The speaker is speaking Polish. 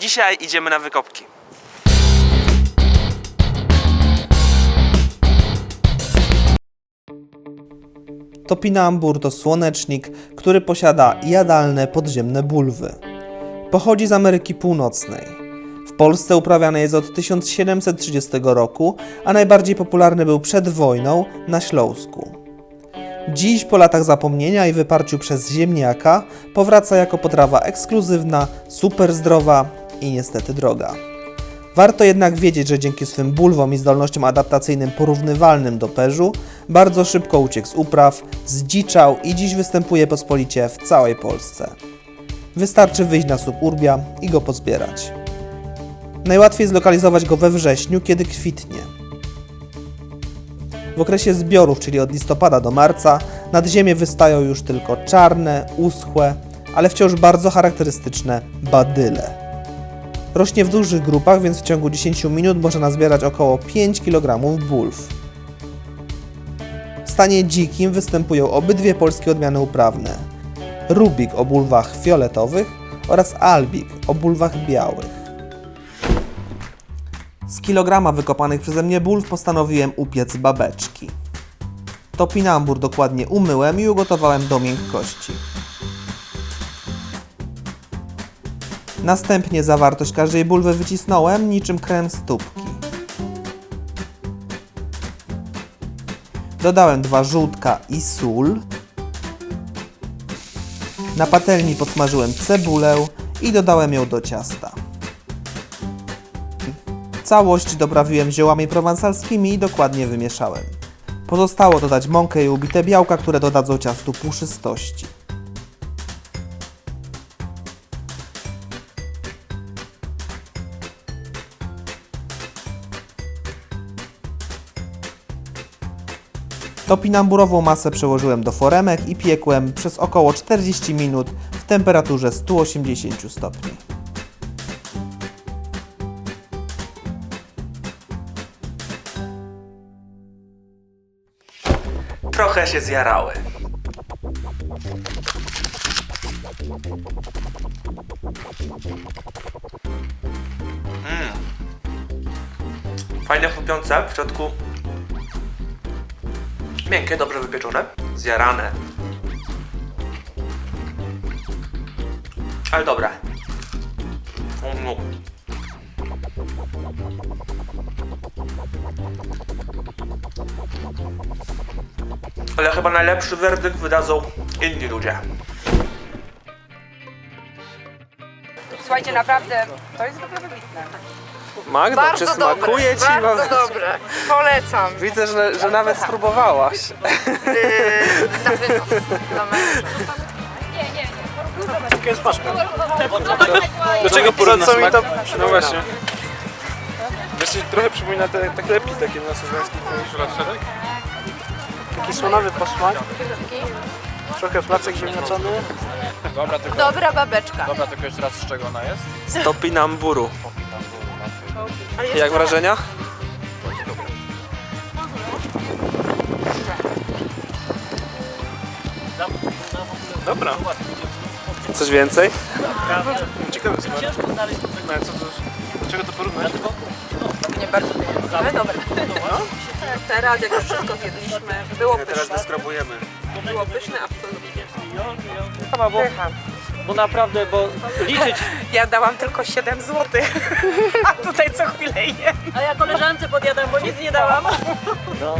Dzisiaj idziemy na wykopki. Topinambur to słonecznik, który posiada jadalne podziemne bulwy. Pochodzi z Ameryki Północnej. W Polsce uprawiany jest od 1730 roku, a najbardziej popularny był przed wojną na Śląsku. Dziś, po latach zapomnienia i wyparciu przez ziemniaka, powraca jako potrawa ekskluzywna, super zdrowa i niestety droga. Warto jednak wiedzieć, że dzięki swym bulwom i zdolnościom adaptacyjnym porównywalnym do perzu, bardzo szybko uciekł z upraw, zdziczał i dziś występuje pospolicie w całej Polsce. Wystarczy wyjść na suburbia i go pozbierać. Najłatwiej zlokalizować go we wrześniu, kiedy kwitnie. W okresie zbiorów, czyli od listopada do marca, nad ziemię wystają już tylko czarne, uschłe, ale wciąż bardzo charakterystyczne badyle. Rośnie w dużych grupach, więc w ciągu 10 minut może nazbierać około 5 kg bulw. W stanie dzikim występują obydwie polskie odmiany uprawne. Rubik o bulwach fioletowych oraz albik o bulwach białych. Z kilograma wykopanych przeze mnie bulw postanowiłem upiec babeczki. Topinambur dokładnie umyłem i ugotowałem do miękkości. Następnie zawartość każdej bulwy wycisnąłem niczym krem z tubki. Dodałem dwa żółtka i sól. Na patelni podsmażyłem cebulę i dodałem ją do ciasta. Całość doprawiłem ziołami prowansalskimi i dokładnie wymieszałem. Pozostało dodać mąkę i ubite białka, które dodadzą ciastu puszystości. Topinamburową masę przełożyłem do foremek i piekłem przez około 40 minut w temperaturze 180 stopni. Trochę się zjarały. Mm. Fajne chrupiące, w środku miękkie, dobrze wypieczone, zjarane. Ale dobre. Mm. Ale chyba najlepszy werdykt wydadzą inni ludzie. Słuchajcie, naprawdę, to jest dobre wybitne. Magda, Bardzo czy dobre, smakuje ci? bardzo Mam- dobre. Polecam. Widzę, że, że nawet spróbowałaś. Yy, na wynos. Do męża. Do czego porównasz co mi to No właśnie. Właśnie trochę przypomina te, te chlebki takie na słowiańskich. Taki słonowy posmak. Trochę placek ziemniaczony. Dobra, tylko, Dobra babeczka. dobra, tylko jeszcze raz z czego ona jest? Z topinamburu. Jak wrażenia? Dobra. Coś więcej? Ciekawy smak. No, co to, do czego to porównać? Nie bardzo ale dobre. Teraz jak już wszystko zjedliśmy, było Teraz pyszne. doskrobujemy. Było pyszne, absolutnie. Bo, bo naprawdę, bo liczyć. Ja dałam tylko 7 zł, a tutaj co chwilę jem. A ja koleżance podjadam, bo nic nie dałam. No.